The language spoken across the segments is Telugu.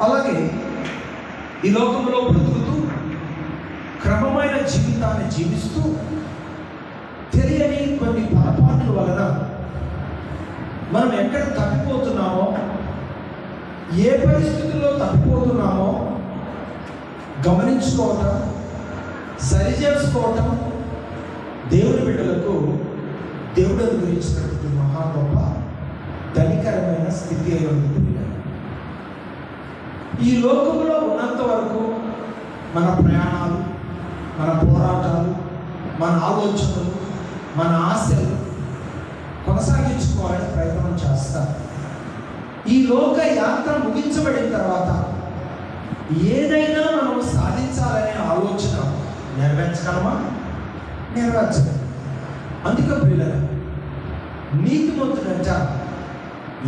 అలాగే ఈ లోకంలో బ్రతుకుతూ క్రమమైన జీవితాన్ని జీవిస్తూ తెలియని కొన్ని పొరపాట్ల వలన మనం ఎక్కడ తప్పిపోతున్నామో ఏ పరిస్థితుల్లో తప్పిపోతున్నామో గమనించుకోవటం సరిచేసుకోవటం దేవుని బిడ్డలకు దేవుడు గురించినటువంటి మహా గొప్ప ధనికరమైన స్థితి అయి ఉంది ఈ లోకంలో ఉన్నంత వరకు మన ప్రయాణాలు మన పోరాటాలు మన ఆలోచనలు మన ఆశలు కొనసాగించుకోవాలని ప్రయత్నం చేస్తారు ఈ లోక యాత్ర ముగించబడిన తర్వాత ఏదైనా మనం సాధించాలనే ఆలోచన నెరవేర్చగలమా? నెరవేర్చలేం. అందుకే పిల్లలు నీతిమంతుడంట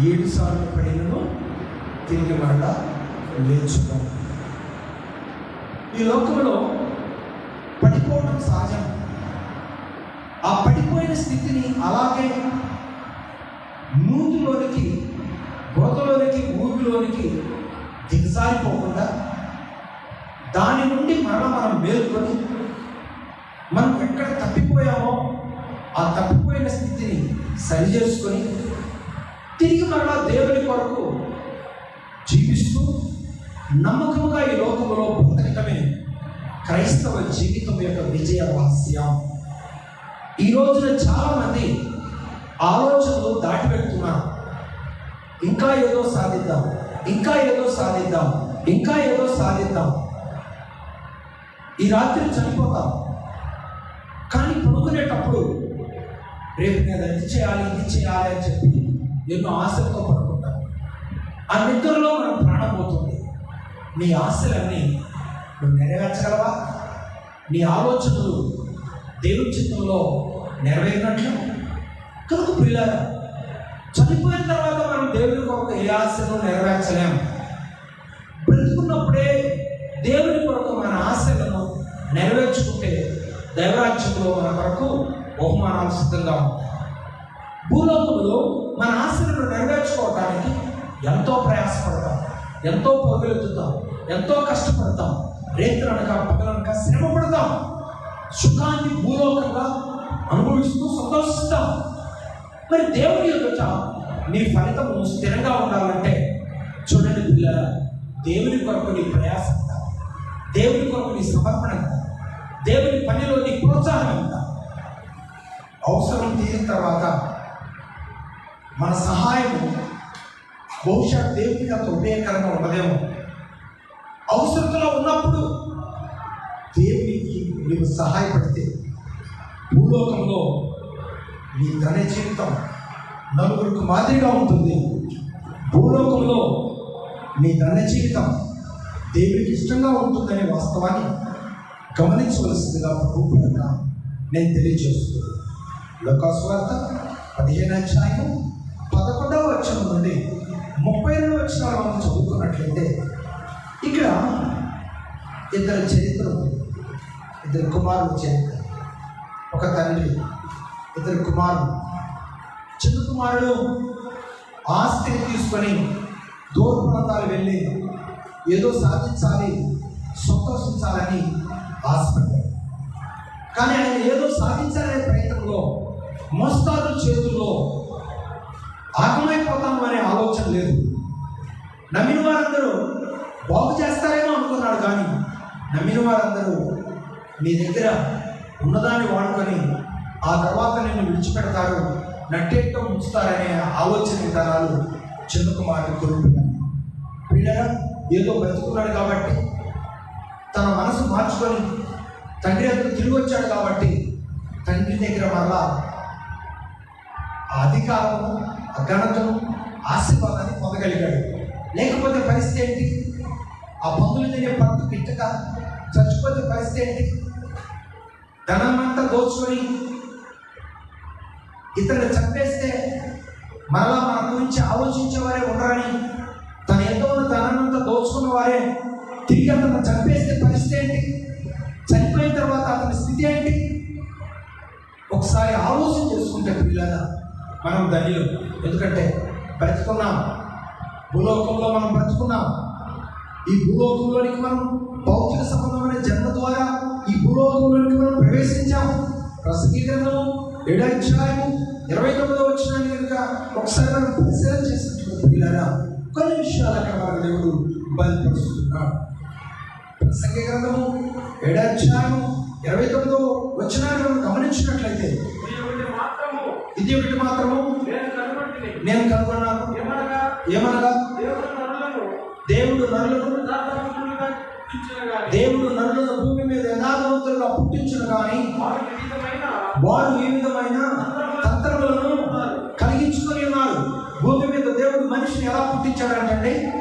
ఏడు సార్లు పడినను తిరిగి మరలా లేచుకో ఈ లోకంలో పడిపోవడం సహజం. ఆ పడిపోయిన స్థితిని అలాగే నూతిలోనికి గోతలోనికి ఊపిలోనికి దిగజారిపోకుండా దాని నుండి మరణ మనం మేల్కొని మనం ఎక్కడ తప్పిపోయామో ఆ తప్పిపోయిన స్థితిని సరి చేసుకొని తిరిగి మరలా దేవుని కొరకు జీవిస్తూ నమ్మకముగా ఈ లోకంలో బ్రతకటమే క్రైస్తవ జీవితం యొక్క విజయ రహస్యం. ఈ రోజున చాలా మంది ఆలోచనలు దాటి పెడుతున్నారు ఇంకా ఏదో సాధిద్దాం ఇంకా ఏదో సాధిద్దాం ఇంకా ఏదో సాధిద్దాం. ఈ రాత్రి చనిపోతాం. కానీ పడుకునేటప్పుడు రేపు నేను అది చేయాలి ఇది చేయాలి అని చెప్పి ఎన్నో ఆశలతో పడుకుంటాం. ఆ నిద్రలో మన ప్రాణం పోతుంది. నీ ఆశలన్నీ నువ్వు నెరవేర్చగలవా? నీ ఆలోచనలు దేవుని చిత్తంలో నెరవేరినట్లు? కనుక పిల్లలు చనిపోయిన తర్వాత మనం దేవుని కొరకు ఏ ఆశను నెరవేర్చలేము బ్రతుకున్నప్పుడే దేవుని కొరకు మన ఆశలను నెరవేర్చుకుంటే దైవరాజ్యంలో మన కొరకు బహుమానాలు సిద్ధంగా ఉంటాయి. భూలోకంలో మన ఆశలను నెరవేర్చుకోవటానికి ఎంతో ప్రయాసపడతాం. ఎంతో పరుగులెత్తుతాం ఎంతో కష్టపడతాం రేత్రనక పగలనక శ్రమ పడతాం సుఖాన్ని భూలోకంగా అనుభవిస్తూ సంతోషిస్తాం. మరి దేవుని ఎదుట నీ ఫలితము స్థిరంగా ఉండాలంటే చూడండి పిల్లల దేవుని కొరకు నీ ప్రయాసం ఎంత? దేవుని కొరకు నీ సమర్పణ ఎంత? దేవుని పనిలో నీ ప్రోత్సాహం ఎంత? అవసరం తీరిన తర్వాత మన సహాయము బహుశా దేవునికి అంత ఉపయోగకరంగా ఉండదేమో. అవసరతలో ఉన్నప్పుడు దేవునికి నీవు సహాయపడితే భూలోకంలో నీ ధన జీవితం నలుగురికి మాదిరిగా ఉంటుంది. భూలోకంలో నీ ధన జీవితం దేవునికి ఇష్టంగా ఉంటుందనే వాస్తవాన్ని గమనించవలసిందిగా ప్రభుత్వంగా నేను తెలియజేస్తున్నాను. లోకాస్వార్త పదిహేను అధ్యాయం పదకొండవ వచనం నుండి ముప్పై రెండు వచ్చిన మనం చదువుకున్నట్లయితే ఇక్కడ ఇద్దరు చరిత్ర ఇద్దరు కుమారుల చరిత్ర ఒక తండ్రి ఇద్దరు కుమారులు చిన్న కుమారుడు ఆస్తిని తీసుకొని దూర ప్రాంతాలు వెళ్ళి ఏదో సాధించాలి సంతోషించాలని ఆశపడ్డాడు. కానీ ఆయన ఏదో సాధించాలనే ప్రయత్నంలో మోస్తాదు చేతుల్లో ఆగమైపోతాము అనే ఆలోచన లేదు. నమ్మిన వారందరూ బాగు చేస్తారేమో అనుకున్నాడు కానీ నమ్మిన వారందరూ నీ దగ్గర ఉన్నదాన్ని వాడుకొని ఆ తర్వాత నిన్ను విడిచిపెడతారు నట్టేట్టు ఉంచుతారనే ఆలోచన విధానాలు చిన్న కుమారుడు కోల్పోయాడు పిల్లల ఏదో బ్రతుకున్నాడు కాబట్టి తన మనసు మార్చుకొని తండ్రి అతను తిరిగి వచ్చాడు కాబట్టి తండ్రి దగ్గర మళ్ళా ఆ అధికారము ఘనతను ఆశీర్వాదాన్ని పొందగలిగాడు. లేకపోతే పరిస్థితి ఏంటి? ఆ పందులు తినే పట్టు పిట్టక చచ్చిపోతే పరిస్థితి ఏంటి? ధనమంతా దోచుకొని ఇతరులు చంపేస్తే మరలా మన గురించి ఆలోచించేవారే ఉండరని తన ఎంతో ధనమంతా దోచుకున్న వారే తిరిగి అతను చంపేస్తే పరిస్థితి ఏంటి? చనిపోయిన తర్వాత అతని స్థితి ఏంటి? ఒకసారి ఆలోచన చేసుకుంటే పిల్లల మనం ధన్యులు. ఎందుకంటే బ్రతుకున్నాం. భూలోకంలో మనం బ్రతుకున్నాం. ఈ భూలోకంలోనికి మనం భౌతిక సంబంధమైన జన్మ ద్వారా ఈ భూలోకంలోనికి మనం ప్రవేశించాము ప్రసంగీకరణము గ్రంథము ఏడో అధ్యాయము ఇరవై తొమ్మిదో వచ్చిన కనుక ఒకసారి మనం పరిశీలన చేసినట్టు పిల్లరా కొన్ని విషయాలు అక్కడ మన దేవుడు బయలుపరుస్తున్నాడు ప్రసంగి గ్రంథము ఏడో ఇరవై తొమ్మిదో వచ్చినాన్ని మనం గమనించినట్లయితే ఇది ఒకటి మాత్రము? నేను కనుగొన్నాను. ఏమనగా? దేవుడు నరులను దేవుడు నరులను భూమి మీద యథార్థవంతులుగా పుట్టించిన కానీ వారు ఏ విధమైన తంత్రములను కలిగించుకొని ఉన్నారు. భూమి మీద దేవుడు మనిషిని ఎలా పుట్టించాడంటే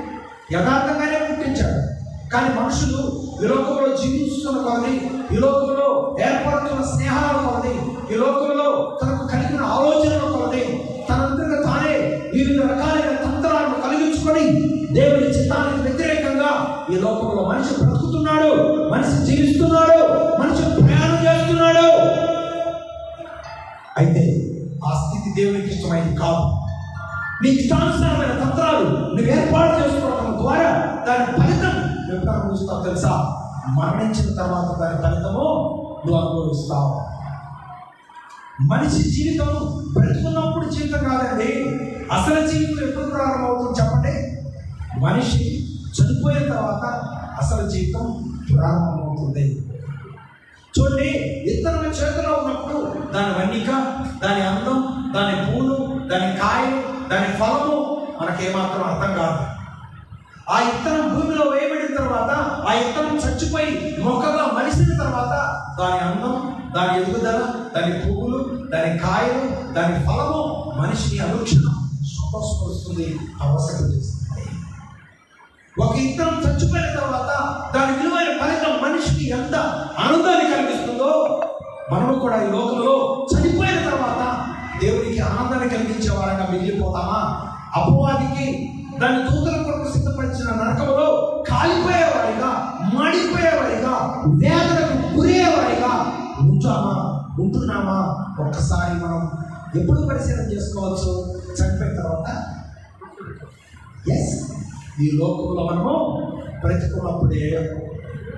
యథార్థంగానే పుట్టించాడు. కానీ మనుషులు ఈ లోకంలో జీవిస్తున్న కొలది ఈ లోకంలో ఏర్పడుతున్న స్నేహాల కొలది ఈ లోకంలో తనకు కలిగిన ఆలోచనలు కొలది తనంతగా తానే వివిధ రకాలైన తంత్రాలను కలిగించుకొని దేవుని చిత్తానికి వ్యతిరేకంగా ఈ లోకంలో మనిషి బ్రతుకుతున్నాడు మనిషి జీవిస్తున్నాడు మనిషి ప్రయాణం చేస్తున్నాడు. అయితే ఆ స్థితి దేవునికి ఇష్టమైంది కాదు. నీ ఇష్టానుసారమైన తంత్రాలు నువ్వు ఏర్పాటు చేసుకోవడం ద్వారా దాని ఫలితం నువ్వు అనుభవిస్తావు తెలుసా? మరణించిన తర్వాత దాని ఫలితము నువ్వు అనుభవిస్తావు. మనిషి జీవితం బ్రతుకున్నప్పుడు జీవితం కాదండి. అసలు జీవితం ఎప్పుడు ప్రారంభమవుతుంది చెప్పండి? మనిషి చనిపోయిన తర్వాత అసలు జీవితం ప్రారంభమవుతుంది. చూడండి ఇతరుల చేతిలో ఉన్నప్పుడు దాని వన్నిక దాని అందం దాని పూలు దాని కాయలు దాని ఫలము మనకేమాత్రం అర్థం కాదు. ఆ ఇత్తనం భూమిలో వేయబడిన తర్వాత ఆ ఇత్తనం చచ్చిపోయి మొక్కగా మలిసిన తర్వాత దాని అందం దాని ఎదుగుదల దాని పువ్వులు దాని కాయలు దాని ఫలము మనిషిని అనుక్షణం సంతోషపరుస్తుంది అవసరం చేస్తుంది. ఒక ఇద్దరం చచ్చిపోయిన తర్వాత దాని విలువైన ఫలితం మనిషికి ఎంత ఆనందాన్ని కలిగిస్తుందో మనము కూడా ఈ లోకంలో చనిపోయిన తర్వాత దేవునికి ఆనందాన్ని కలిగించే వారంగా మిగిలిపోతామా? అపవాదికి దాని దూతల కొరకు సిద్ధపరిచిన నరకంలో కాలిపోయేవారిగా మాడిపోయేవారిగా వేదనకు గురయ్యేవారిగా ఉంటామా ఉంటున్నామా? ఒక్కసారి మనం ఎప్పుడు పరిశీలన చేసుకోవచ్చు? చనిపోయిన తర్వాత? ఎస్ ఈ లోకంలో మనము బ్రతుకున్నప్పుడే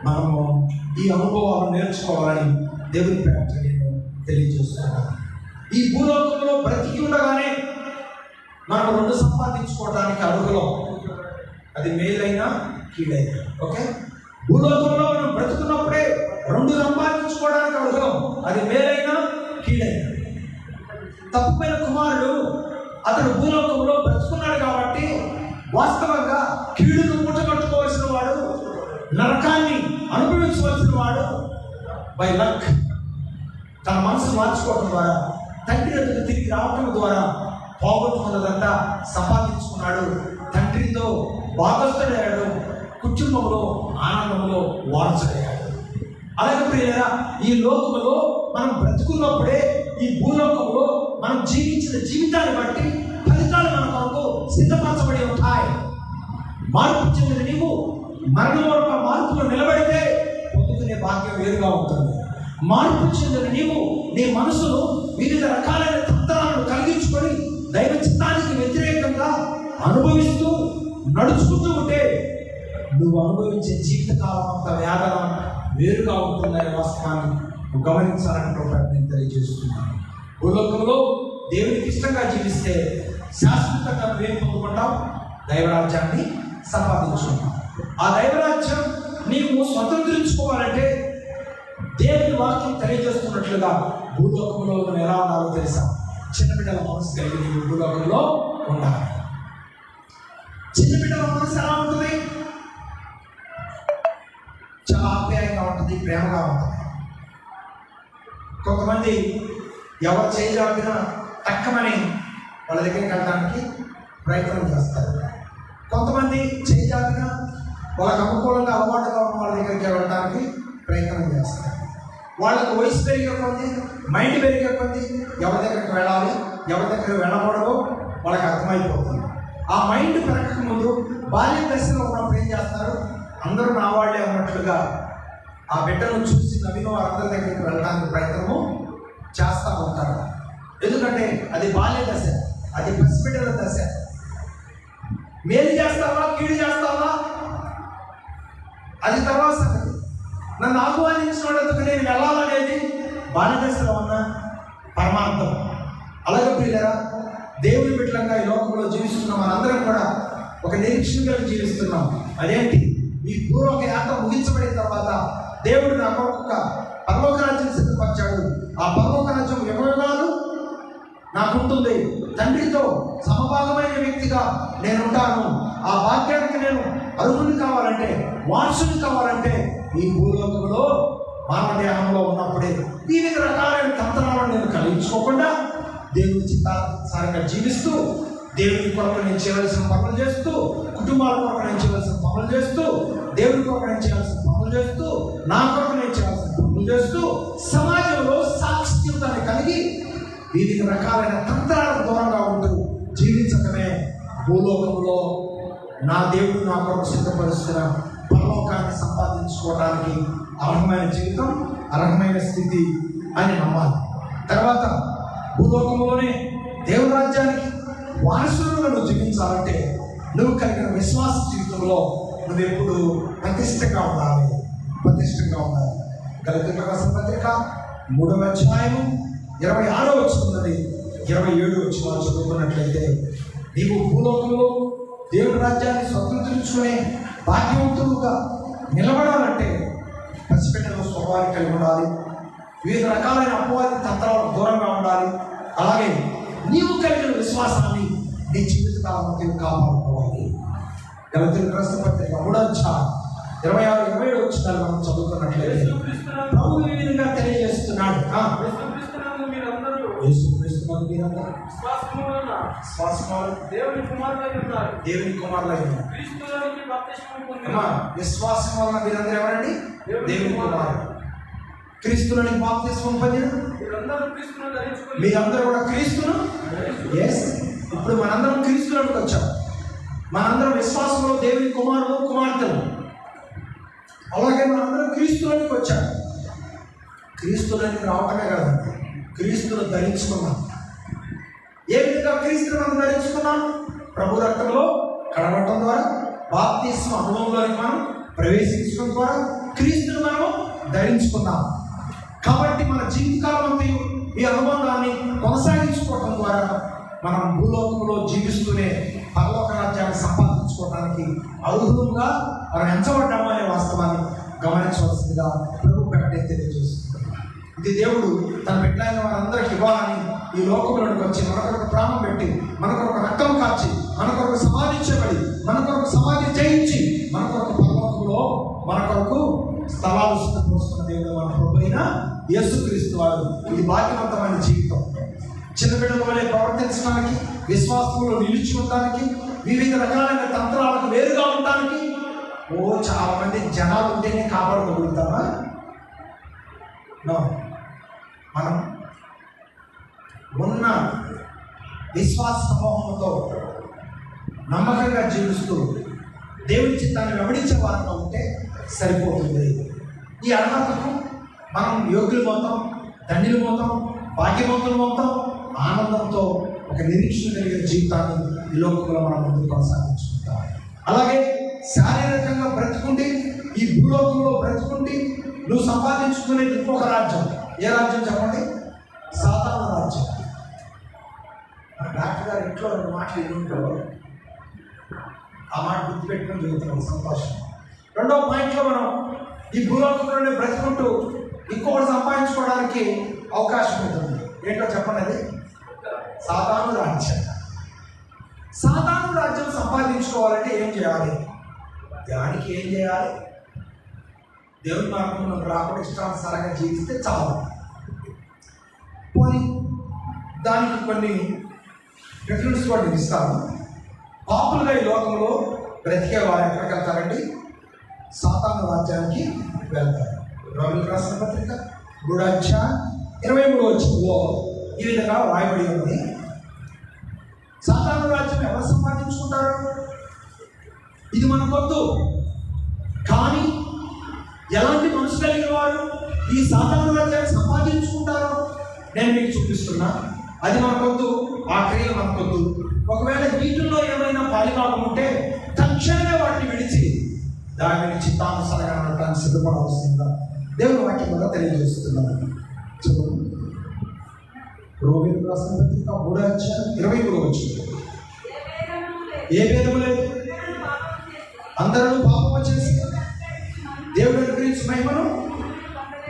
మనము ఈ అనుభవాలు నేర్చుకోవాలని దేవుని పేట నేను తెలియజేస్తున్నాను. ఈ భూలోకంలో బ్రతికి ఉండగానే మనం రెండు సంపాదించుకోవడానికి అర్హులం. అది మేలైనా కీడైనా. ఓకే భూలోకంలో మనం బ్రతుకున్నప్పుడే రెండు సంపాదించుకోవడానికి అవసరం. అది మేలైనా కీడైనా. తప్పుమైన కుమారుడు అతడు భూలోకంలో బ్రతుకున్నాడు కాబట్టి వాస్తవంగా కీడును ముట్టగట్టుకోవాల్సిన వాడు నరకాన్ని అనుభవించవలసిన వాడు బై లక్ తన మనసు మార్చుకోవడం ద్వారా తండ్రి వద్దకు తిరిగి రావటం ద్వారా పోగొట్టుకున్నదంతా సంపాదించుకున్నాడు. తండ్రితో భాగస్థుడయ్యాడు కుటుంబంలో ఆనందంలో వారసుడయ్యాడు. అలాగే ప్రియులరా ఈ లోకంలో మనం బ్రతుకున్నప్పుడే ఈ భూలోకంలో మనం జీవించిన జీవితాన్ని బట్టి ఫలితాలు మన కొరకు సిద్ధపరచబడి ఉంటాయి. మార్పు చెందిన నీవు మరణం వరకు ఆ మార్పులో నిలబడితే పొందుకునే భాగ్యం వేరుగా ఉంటుంది. మార్పు చెందిన నీవు నీ మనసును వివిధ రకాలైన తంత్రాలను కలిగించుకొని దైవ చిత్తానికి వ్యతిరేకంగా అనుభవిస్తూ నడుచుకుంటూ ఉంటే నువ్వు అనుభవించే జీవితకాలం అంత వేదన వేరుగా ఉంటున్న వాస్తవాన్ని గమనించాలని నేను తెలియజేస్తున్నాను. భూలోకంలో దేవునికి ఇష్టంగా జీవిస్తే శాశ్వతంగా ప్రేమ పొందుకుంటాం దైవరాజ్యాన్ని సంపాదించుకుంటాం. ఆ దైవరాజ్యం నీవు స్వతంత్రించుకోవాలంటే దేవుని వాక్యం తెలియజేస్తున్నట్లుగా భూలోకంలో మనం ఎలా ఉండాలో తెలుసా? చిన్న బిడ్డల మనసు కలిగి భూలోకంలో ఉండాలి. చిన్న బిడ్డల మనసు ఎలా ఉంటుంది? ప్రేమగా ఉంటుంది. కొంతమంది ఎవరు చేయజాపినా తక్కువని వాళ్ళ దగ్గరికి వెళ్ళడానికి ప్రయత్నం చేస్తారు. కొంతమంది చేయజాపిన వాళ్ళకి అనుకూలంగా అలవాటుగా ఉన్న వాళ్ళ దగ్గరికి వెళ్ళడానికి ప్రయత్నం చేస్తారు. వాళ్ళకు వయసు పెరిగే కొద్ది మైండ్ పెరిగే కొద్ది ఎవరి దగ్గరికి వెళ్ళాలి ఎవరి దగ్గర వెళ్ళకూడదు వాళ్ళకి అర్థమైపోతుంది. ఆ మైండ్ పెరగక ముందు బాల్య దశలో ఉన్నప్పుడు ఏం చేస్తారు? అందరూ నా వాళ్ళే ఉన్నట్లుగా ఆ బిడ్డను చూసి నవ్విన వారందరి దగ్గరికి వెళ్ళడానికి ప్రయత్నము చేస్తూ ఉంటారు. ఎందుకంటే అది బాల్య దశ అది పసిబిడ్డల దశ. మేలు చేస్తావా కీడు చేస్తావా? అది తర్వాత సంగతి. నన్ను ఆహ్వానించినందుకు నేను వెళ్ళాలనేది బాణదశలో ఉన్న పరమార్థం. అలాగే పిల్లరా దేవుని బిడ్డలంగా ఈ లోకంలో జీవిస్తున్న మనందరం కూడా ఒక నిరీక్షణ జీవిస్తున్నాం. అదేంటి? ఈ పూర్వక యాత్ర ముగించబడిన తర్వాత దేవుడు నా ఒక పరలోక రాజ్యం సిద్ధపరిచాడు. ఆ పరలోక రాజ్యం యుగయుగాలు నాకుంటుంది. తండ్రితో సమభాగమైన వ్యక్తిగా నేను ఉంటాను ఆ భాగ్యానికి నేను అర్హుని కావాలంటే వారసుని కావాలంటే ఈ భూలోకంలో మానవ దేహంలో ఉన్నప్పుడే వివిధ రకాలైన తంత్రాలను నేను కలిగించుకోకుండా దేవుని చిత్తానుసారంగా జీవిస్తూ దేవుని కొరకు నేను చేయవలసిన పనులు చేస్తూ కుటుంబాల కొరకు నేను చేయవలసిన పనులు చేస్తూ దేవుని కొరకు నేను చేయాల్సిన పనులు చేస్తూ నా కొరకు నేను చేయాల్సిన పనులు చేస్తూ సమాజంలో సాక్షిత్యాన్ని కలిగి వివిధ రకాలైన తంత్రాలకు దూరంగా ఉంటూ జీవించటమే భూలోకంలో నా దేవుడు నా కొరకు సిద్ధపరుస్తున్న పరలోకాన్ని సంపాదించుకోవడానికి అర్హమైన జీవితం అర్హమైన స్థితి అని నమ్మాలి. తర్వాత భూలోకంలోనే దేవుని రాజ్యానికి వారసులుగా నువ్వు జీవించాలంటే నువ్వు కలిగిన విశ్వాస జీవితంలో నువ్వు ఎప్పుడు ప్రతిష్టంగా ఉండాలి. ప్రతిష్టంగా ఉండాలి. గలతీయుల రాసిన పత్రిక మూడవ అధ్యాయము ఇరవై ఆరో వచ్చిందని ఇరవై ఏడు వచ్చిన చదువుకున్నట్లయితే నీవు భూలోకంలో దేవుని రాజ్యాన్ని స్వతంత్రించుకునే భాగ్యవంతులుగా నిలబడాలంటే పసిపెట్టిన స్వభావాన్ని కలిగి ఉండాలి. వివిధ రకాలైన అపవాది తంత్రాలకు దూరంగా ఉండాలి. అలాగే నీవు కలిగిన విశ్వాసాన్ని నీ జీవితకాలం కాపాడు. కాపాడుకోవాలి గలతీయుల రాసిన పత్రిక మూడో అధ్యాయం ఇరవై ఆరు ఇరవై ఏడు వచ్చిన మనం ప్రభు ఈ విధంగా తెలియజేస్తున్నాడు. దేవుని కుమారులై క్రీస్తులోనికి విశ్వాసం వలన మీరందరూ ఎవరండి? దేవుని కుమారుడు క్రీస్తులని బాప్తిస్మం పొందిన మీరందరూ కూడా క్రీస్తును? ఎస్ ఇప్పుడు మనందరం క్రీస్తులోకి వచ్చాం. మనందరం విశ్వాసంలో దేవుని కుమారుడు కుమార్తెలు. అలాగే మనందరం క్రీస్తులోనికి వచ్చాం. క్రీస్తులోనికి రావటమే కాదండి క్రీస్తును ధరించుకున్నాం. ఏ విధంగా క్రీస్తును మనం ధరించుకున్నాం? ప్రభు రక్తంలో కడగటం ద్వారా బాప్తిస్మ అనుభవంలోనికి మనం ప్రవేశించడం ద్వారా క్రీస్తును మనము ధరించుకున్నాం. కాబట్టి మన జీవితకాలం అంతా ఈ అనుబంధాన్ని కొనసాగించుకోవటం ద్వారా మనం భూలోకంలో జీవిస్తూనే పరలోక రాజ్యాన్ని సంపాదించుకోవడానికి అర్హులుగా మనం ఎంచబడ్డాము అనే వాస్తవాన్ని గమనించవలసిందిగా ప్రభు ప్రకటన తెలియజేస్తుంది ఇది దేవుడు తన బిడ్డలైన వారందరికి ఇవ్వాలని ఈ లోకంలోకి వచ్చి మన కొరకు ప్రాణం పెట్టి మన కొరకు రక్తం కాచి మన కొరకు సమాధించబడి మన కొరకు సమాధి చేయించి మన కొరకు పరలోకంలో మన కొరకు స్థలాలు సిద్ధపరుస్తున్న దేవుడు మన ప్రభు అయిన యేసుక్రీస్తు వారు. ఇది భాగ్యవంతమైన జీవితం. చిన్న బిడ్డల వలె ప్రవర్తించడానికి విశ్వాసంలో నిలిచి ఉండడానికి వివిధ రకాలైన తంత్రాలకు వేరుగా ఉండడానికి ఓ చాలా మంది జనాలు ఉంటేనే కాపాడుకోగలుగుతామా? మనం ఉన్న విశ్వాస సమూహంతో నమ్మకంగా జీవిస్తూ దేవుని చిత్తాన్ని వెంబడించే వారితో ఉంటే సరిపోతుంది. ఈ అర్హతకు మనం యోగ్యులు మొత్తం దండిలు మొత్తం భాగ్యవంతులు మొత్తం ఆనందంతో ఒక నిరీక్షణ కలిగిన జీవితాన్ని ఈ లోకంలో మనం ముందు కొనసాగించుకుంటాం. అలాగే శారీరకంగా బ్రతుకుండి ఈ భూలోకంలో బ్రతుకుండి నువ్వు సంపాదించుకునే ఇంకొక రాజ్యం. ఏ రాజ్యం చెప్పండి? సాధారణ రాజ్యం. డాక్టర్ గారు ఇంట్లో రెండు మాటలు ఎన్నుంటో ఆ మాట గుర్తుపెట్టుకుని జరుగుతున్నాం సంతోషం. రెండో పాయింట్లో మనం ఈ భూలోకంలోనే బ్రతుకుంటూ ఇంకొకటి సంపాదించుకోవడానికి అవకాశం ఉంటుంది. ఏంటో చెప్పండి అది? సాధారణ రాజ్యం. సాధారణ రాజ్యం సంపాదించుకోవాలంటే ఏం చేయాలి? దానికి ఏం చేయాలి? దేవుని మార్గంలో రాకుండా ఇష్టానుసారంగా జీవిస్తే చాలు. పోనీ దానికి కొన్ని రిఫరెన్స్ కూడా ఇస్తాను. పాపులుగా ఈ లోకంలో బ్రతికే వారు ఎక్కడికి వెళ్తారండి? సాతాను రాజ్యానికి వెళ్తారు. రవి రాసిన పత్రిక గుడాధ్య ఇరవై మూడు వచ్చిందో ఈ విధంగా రాయబడి ఉంది. సాధారణ రాజ్యం ఎవరు సంపాదించుకుంటారు? ఇది మనకొద్దు కానీ ఎలాంటి మనసు కలిగిన వారు ఈ సాధారణ రాజ్యాన్ని సంపాదించుకుంటారో నేను మీకు చూపిస్తున్నా. అది మనకొద్దు ఆ మన మనకొద్దు ఒకవేళ వీటిల్లో ఏమైనా పాలిభాగం ఉంటే తక్షణమే వాటిని విడిచి దాని చిత్తానుసారంగా నడటానికి సిద్ధపడవలసిందా దేవుడు వాటి కూడా తెలియజేస్తున్నాను. చదువు రోగిని రాసిన పత్రిక మూడో అధ్యాయం ఇరవై మూడు వచ్చింది ఏ భేదము లేదు అందరూ పాపము చేసి దేవుడు గురించి మహిమను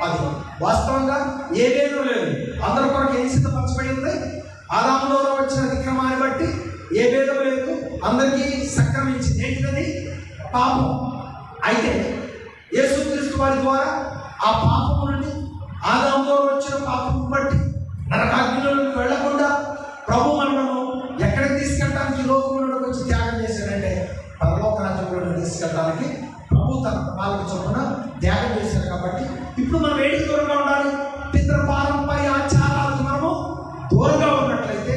అది. వాస్తవంగా ఏ భేదం లేదు. అందరి కొరకు ఏం సిద్ధపరచబడి ఉంది ఆదాములో వచ్చిన అతిక్రమాన్ని బట్టి ఏ భేదం లేదు. అందరికీ సంక్రమించింది. ఏంటిది పాపం. అయితే యేసుక్రీస్తు వారి ద్వారా ఆ పాపం నుండి ఆదాములో వచ్చిన పాపం బట్టి నరకాగ్నిలోకి వెళ్ళకుండా ప్రభు మనలను ఎక్కడికి తీసుకెళ్ళడానికి ఈ లోకంలోకి వచ్చి త్యాగం చేశాడంటే పరలోక రాజ్యంలో తీసుకెళ్ళడానికి ప్రభు తన ప్రణాళిక చొప్పున త్యాగం చేశాడు కాబట్టి ఇప్పుడు మనం ఏంటి దూరంగా ఉండాలి. పితృ పారంపర్య ఆచారాలకు మనము దూరంగా ఉన్నట్లయితే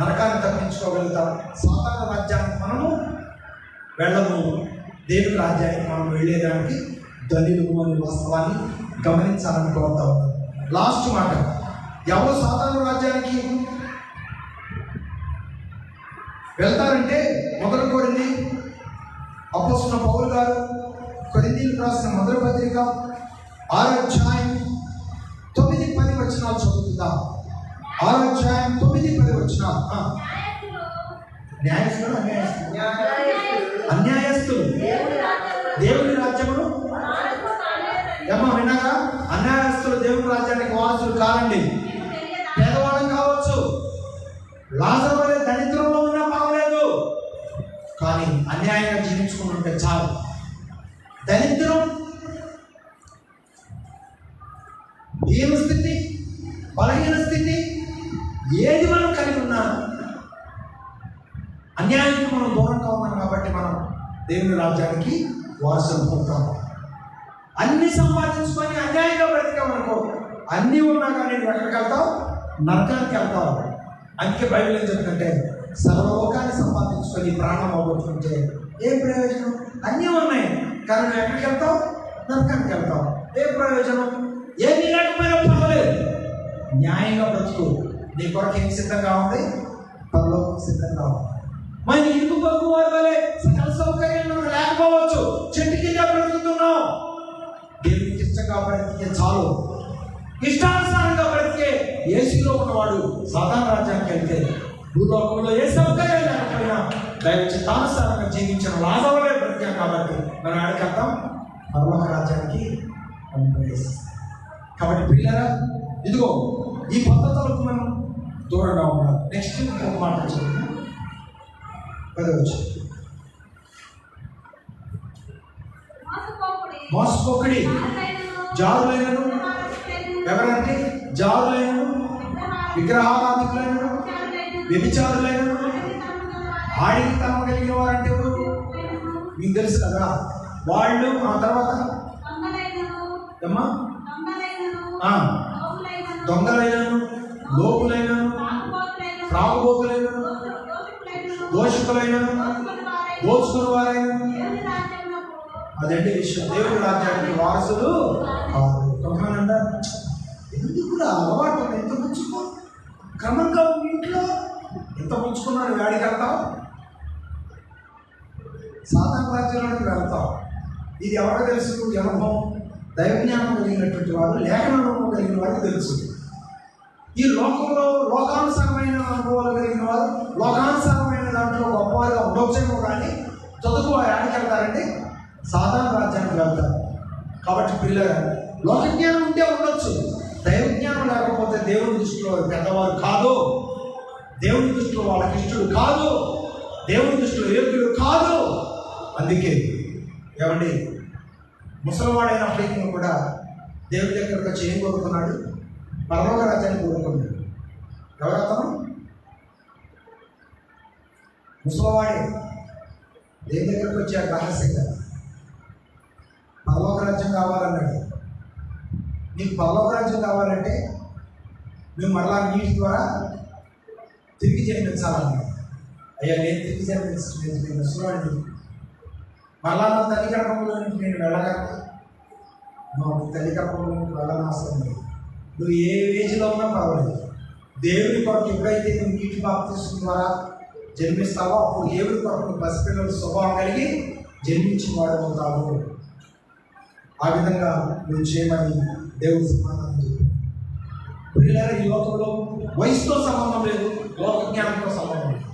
నరకాన్ని తప్పించుకోగలుగుతాం. సాధారణ రాజ్యానికి మనము వెళ్ళము. దేవుని రాజ్యానికి మనం వెళ్ళేదానికి దళిలు అనే వాస్తవాన్ని గమనించాలని కోరుతా ఉన్నాను లాస్ట్ మాట. ఎవరు సాధారణ రాజ్యానికి వెళ్తారంటే మొదలు కోరింది అపోస్తున్న పౌలు గారు కొరిందీలు రాసిన మొదటి పత్రిక ఆరో అధ్యాయం తొమ్మిది పది వచనాలు చదువుతుందా ఆరో అధ్యాయం తొమ్మిది పది వచనాలు. ఆ, న్యాయస్థులు అన్యాయస్తులు అన్యాయస్తులు దేవుని రాజ్యమును? ఏమో విన్నాక వారసులు పేదవాడు కావచ్చు. లాజరు అనే దరిద్రంలో ఉన్నా పర్వాలేదు. కానీ అన్యాయంగా జీవించుకుని ఉంటే చాలు. దరిద్రం దీన స్థితి బలహీన స్థితి ఏది మనం కలిగి ఉన్నా అన్యాయానికి మనం దూరం కావాలి కాబట్టి మనం దేవుని రాజ్యానికి వారసులు పోతాం అన్నీ ఉన్నా కానీ నువ్వు ఎక్కడికి వెళ్తావు? నరకానికి వెళ్తావు. అందుకే బైబిల్ ఏం చెప్తుంటే సర్వలోకాన్ని సంపాదించుకొని ప్రాణం అవ్వకుంటే ఏం ప్రయోజనం? అన్నీ ఉన్నాయి. కానీ నువ్వు ఎక్కడికి వెళ్తావు? నరకానికి వెళ్తావు. ఏం ప్రయోజనం? ఏమీ లేకపోయినా పర్వాలేదు. న్యాయంగా బ్రతుకు. నీ కొరకు ఏం సిద్ధంగా ఉంది? పరలోకం సిద్ధంగా ఉంది. మరి ఇందు కొరకు వాడవలే సకల సౌకర్యాలు లేకపోవచ్చు. చెట్టు కింద బ్రతుకుతున్నావు. దేవునికి ఇష్టంగా బ్రతికే చాలు. ఇష్టానుసారంగా బ్రతికే ఏసీలో ఉన్నవాడు సాధారణ రాజ్యానికి వెళ్తే భూలోకంలో ఏ సౌకర్యాలు లేకపోయినా దైవ చిత్తానుసారంగా జీవించిన లాభవలే బ్రతికాం కాబట్టి మనం ఆడికెళ్తాం పరలోక రాజ్యానికి కాబట్టి పిల్లరా ఇదిగో ఈ పద్ధతులకు మనం దూరంగా ఉండాలి. నెక్స్ట్ ఒక మాట పదవచ్చు మోసపోకడి జారులైనను ఎవరంటే జారులైన విగ్రహారాధికులైనను వ్యభిచారులైన ఆడికి తమ కలిగిన వారంటే ఎవరు? మీకు తెలుసు కదా. వాళ్ళు ఆ తర్వాత ఏమ్మా? దొంగలైనను లోపులైనను త్రాగుబోతులైనను దోషకులైనను దోచుకున్న వారైనను అదంటే విషయం దేవుడు రాజ్యానికి వారసులు కాదు. కొంతమంది ఎందుకు కూడా అలవాటు ఎంత పుచ్చుకో. క్రమంగా ఇంట్లో ఎంత పుచ్చుకున్నాడు వేడికి వెళ్తావు? సాధారణ రాజ్యాలకు వెళ్తావు. ఇది ఎవరికి తెలుసు? జనభం దైవజ్ఞానం కలిగినటువంటి వాళ్ళు లేఖన అనుభవం కలిగిన వారికి తెలుసు. ఈ లోకంలో లోకానుసారమైన అనుభవాలు కలిగిన వారు లోకానుసారమైన దాంట్లో గొప్పవారిగా ఉండొచ్చేమో కానీ చదువు వారు వెళ్తారండి? సాధారణ రాజ్యానికి వెళ్తారు. కాబట్టి పిల్లలు లోకజ్ఞానం ఉంటే ఉండొచ్చు. దైవజ్ఞానం లేకపోతే దేవుని దృష్టిలో పెద్దవారు కాదు. దేవుని దృష్టిలో వాళ్ళకి ఇష్టడు కాదు. దేవుని దృష్టిలో యోగ్యుడు కాదు. అందుకే ఏమండి? ముసలివాడైనప్పటికీ కూడా దేవుడి దగ్గరకు వచ్చి ఏం కోరుకున్నాడు? పరలోక రాజ్యాన్ని కోరుకున్నాడు. ఎవరతను ముసలివాడే. దేవుని దగ్గరకు వచ్చాడు రహస్యంగా పరలోక రాజ్యం కావాలన్నాడు. నీకు పరలోక రాజ్యం కావాలంటే మేము మరలా నీటి ద్వారా తిరిగి జన్మించాలన్నాడు అయ్యా నేను తిరిగి జన్మించలేదు నేను ముసలివాడిని మరలా నా తల్లి గర్భంలోనికి నేను వెళ్ళగలను. మా తల్లి గర్భంలోనికి వెళ్ళనవసరం లేదు. నువ్వు ఏ ఏజ్లో ఉన్నా పర్వాలేదు. దేవుడి కొరకు ఎప్పుడైతే నువ్వు నీటి బాప్తిసం ద్వారా జన్మిస్తావో అప్పుడు దేవుడి కొరకు పసిపిల్లలు స్వభావం కలిగి జన్మించిన వాడు అవుతావు ఆ విధంగా నువ్వు చేయమని దేవుడు సమాధానం చెప్పాడు. పిల్లల ఈ లోకంలో వయసుతో సంబంధం లేదు లోక జ్ఞానంతో సంబంధం లేదు.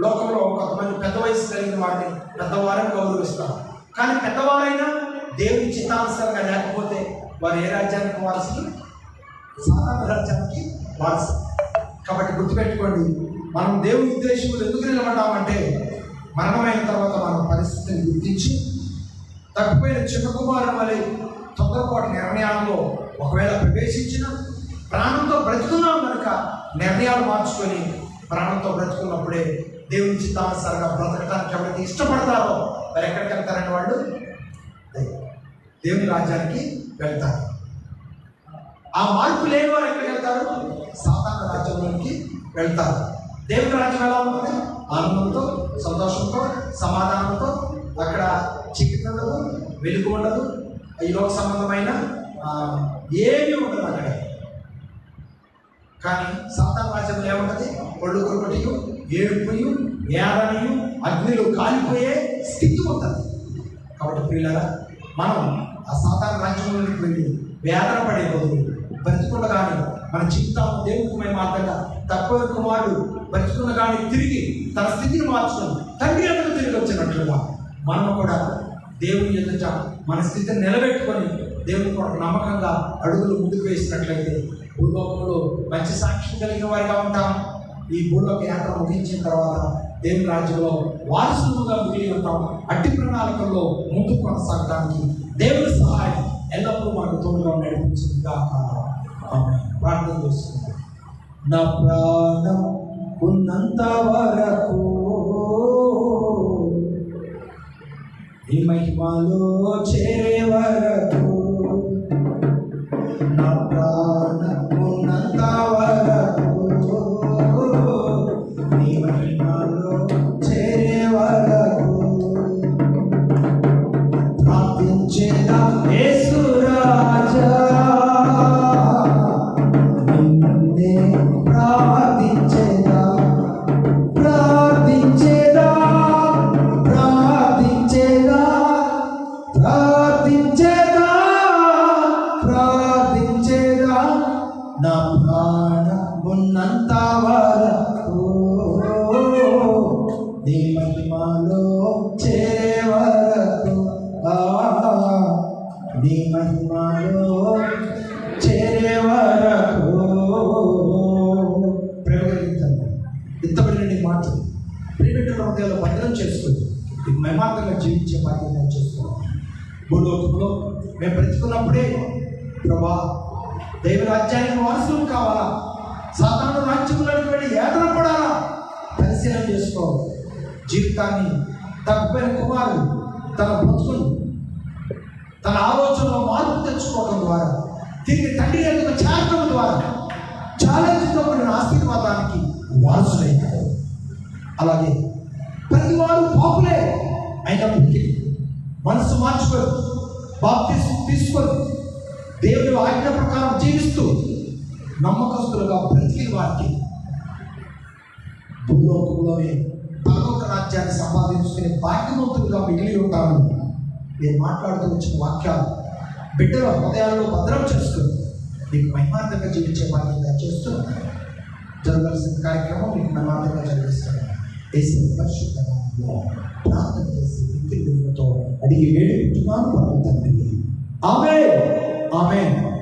లోకంలో కొంతమంది పెద్ద వయసు కలిగిన వారిని పెద్దవారని గౌరవిస్తారు. కానీ పెద్దవారైనా దేవుని చిత్తానుసారంగా లేకపోతే వారు ఏ రాజ్యానికి వారసులు? సాధారణ రాజ్యానికి వారసు కాబట్టి గుర్తుపెట్టుకోండి మనం దేవుని ఉద్దేశంలో ఎందుకు నిలబడ్డామంటే మరణమైన తర్వాత మన పరిస్థితిని గుర్తించి తప్పిపోయిన చిన్న కుమారుడు వలె తొందరపాటు నిర్ణయాల్లో ఒకవేళ ప్రవేశించిన ప్రాణంతో బ్రతుకున్నాం కనుక నిర్ణయాలు మార్చుకొని ప్రాణంతో బ్రతుకున్నప్పుడే దేవుని చిత్తానుసారంగా బ్రతకడానికి ఎవరైతే ఇష్టపడతారో మరి ఎక్కడికి వెళ్తారండి వాళ్ళు? దేవుని రాజ్యానికి వెళ్తారు. ఆ మార్పు లేని వారు ఎక్కడికి వెళ్తారు? సాధారణ రాజ్యంలోనికి వెళ్తారు. దేవుని రాజ్యం ఎలా ఉంటుంది? ఆనందంతో సంతోషంతో సమాధానంతో అక్కడ చికిత్స ఉండదు వెలుగు ఉండదు ఈ లోక సంబంధమైన ఏమి ఏమీ ఉండదు అక్కడ. కానీ సాతాన్ రాజ్యంలో ఏముంటుంది? ఒళ్ళు కొరకొటియు ఏడుపుయు ఏడనియు అగ్నిలో కాలిపోయే స్థితి ఉంటుంది. కాబట్టి పిల్లల మనం ఆ సాతాన్ రాజ్యంలోకి వెళ్ళి వేదన పడే బదులు బ్రతుకుండగానే మన జీవితాలను దేవుడికి మార్గంగా తక్కువ కుమారుడు బ్రతుకుండగానే తిరిగి తన స్థితిని మార్చడం తండ్రి అంతకు తిరిగి వచ్చినట్లుగా మనం కూడా దేవుని ఎదుట మన స్థితిని నిలబెట్టుకొని దేవుని కొరకు నమ్మకంగా అడుగులు ముందుకు వేసినట్లయితే భూలోకంలో మంచి సాక్ష్యం కలిగిన వారిగా ఉంటాం. ఈ భూలోక యాత్ర ముగించిన తర్వాత దేవుని రాజ్యంలో వారసులుగా మిగిలి ఉంటాం. అట్టి ప్రణాళికల్లో ముందుకు కొనసాగడానికి దేవుని సహాయం ఎల్లప్పుడూ మనకు తోడుగా నడిపించింది ప్రార్థన చేస్తున్నాం. నా ప్రాణం ఉన్నంత వరకు ఈ మహిమలో నా ప్రాణమున్నంత వరకు నీ మహిమలో చేరే వరకు ఆ, నీ మహిమలో చేరే వరకు ప్రేమగలిగిందండి ఎత్తబడిన నీ మాటలు. ప్రియబిడ్డల హృదయాలు భద్రం చేసుకుంది నీకు జీవించే బాధ్యత చేసుకోవాలి భూలోకంలో మేము బ్రతుకున్నప్పుడే ప్రభా దైవ రాజ్యానికి వారసులు కావాలా? సాధారణ రాజ్యంలోకి వెళ్ళి ఏదన పడాలా పరిశీలన చేసుకో జీవితాన్ని తప్పిపోయిన కుమారుడు తన బ్రతుకును తన ఆలోచనలో మార్పు తెచ్చుకోవడం ద్వారా తిరిగి తండ్రి యొక్క చేరడం ద్వారా ఛాలెంజ్తో కూడిన ఆశీర్వాదానికి వారసులైనాడు అలాగే ప్రతి వారు పాపులే అయినప్పటికీ మనసు మార్చుకోరు బాప్ తీసుకోరు. దేవుని ఆజ్ఞ ప్రకారం జీవిస్తూ నమ్మకస్తులుగా బ్రతికిన వారికి భూలోకంలోనే పరలోక రాజ్యాన్ని సంపాదించుకునే భాగ్యవంతులుగా మిగిలి ఉంటారు నేను మాట్లాడుతూ వచ్చిన వాక్యాలు. బిడ్డల హృదయాల్లో భద్రం చేసుకుని మీకు మహిమార్థంగా జీవించే బాధ్యత చేస్తున్నాను జరగాల్సిన కార్యక్రమం మీకు మహిమార్థంగా జరిగిస్తున్నాను దేశం పరిశుద్ధ ప్రార్థన చేసి అడిగి వేడుకుంటున్నాను. తండ్రి. ఆమె Amen.